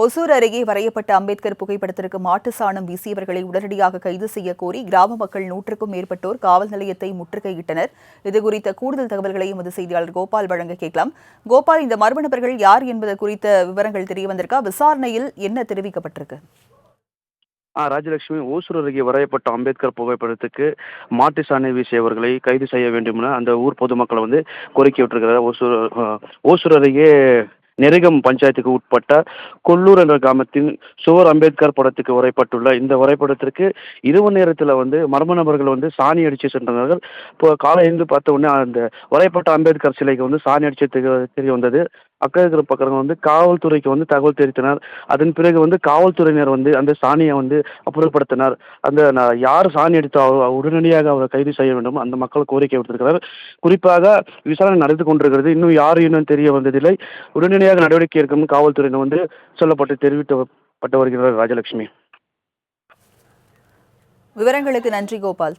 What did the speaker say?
ஒசூர் அருகே வரையப்பட்ட அம்பேத்கர் புகைப்படத்திற்கு மாட்டு சாணம் வீசியவர்களை உடனடியாக கைது செய்ய கோரி கிராம மக்கள் நூற்றுக்கும் மேற்பட்டோர் காவல் நிலையத்தை முற்றுகையிட்டனர். இதுகுறித்த கூடுதல் தகவல்களை எமது செய்தியாளர் கோபால் வழங்க கேட்கலாம். கோபால் இந்த மர்ம நபர்கள் யார் என்பது குறித்த விவரங்கள் தெரிய வந்திருக்கா? விசாரணையில் என்ன தெரிவிக்கப்பட்டிருக்கு? ஆ ராஜலட்சுமி ஓசூர் அருகே வரையப்பட்ட அம்பேத்கர் புகைப்படத்துக்கு மாட்டு சாணி வீசியவர்களை கைது செய்ய வேண்டும் என அந்த ஊர் பொதுமக்களை வந்து கோரிக்கை விட்டிருக்கிறார். ஓசூர் ஓசூர் அருகே நெருகம் பஞ்சாயத்துக்கு உட்பட்ட கொல்லூர் என்ற கிராமத்தின் சுவர் அம்பேத்கர் படத்துக்கு உரைப்பட்டுள்ள இந்த வரைபடத்திற்கு இரவு நேரத்தில் வந்து மர்ம நபர்கள் வந்து சாணி அடித்து சென்றனர். இப்போ காலை எழுந்து பார்த்த உடனே அந்த உரைப்பட்ட அம்பேத்கர் சிலைக்கு வந்து சாணி அடித்து தெரிய வந்தது. அக்கம் இருக்கிற பக்கம் வந்து காவல்துறைக்கு வந்து தகவல் தெரிவித்தனர். அதன் பிறகு வந்து காவல்துறையினர் வந்து அந்த சாணியை வந்து அப்புறப்படுத்தினார். அந்த யார் சாணி எடுத்து அவர் உடனடியாக அவரை கைது செய்ய வேண்டும் அந்த மக்கள் கோரிக்கை விடுத்திருக்கிறார். குறிப்பாக விசாரணை நடந்து கொண்டிருக்கிறது. இன்னும் யார் இன்னும் தெரிய வந்ததில்லை. உடனடியாக நடவடிக்கை எடுக்கும் காவல்துறையினர் வந்து சொல்லப்பட்டு தெரிவிக்கப்பட்டு வருகிறார் ராஜலட்சுமி. விவரங்களுக்கு நன்றி கோபால்.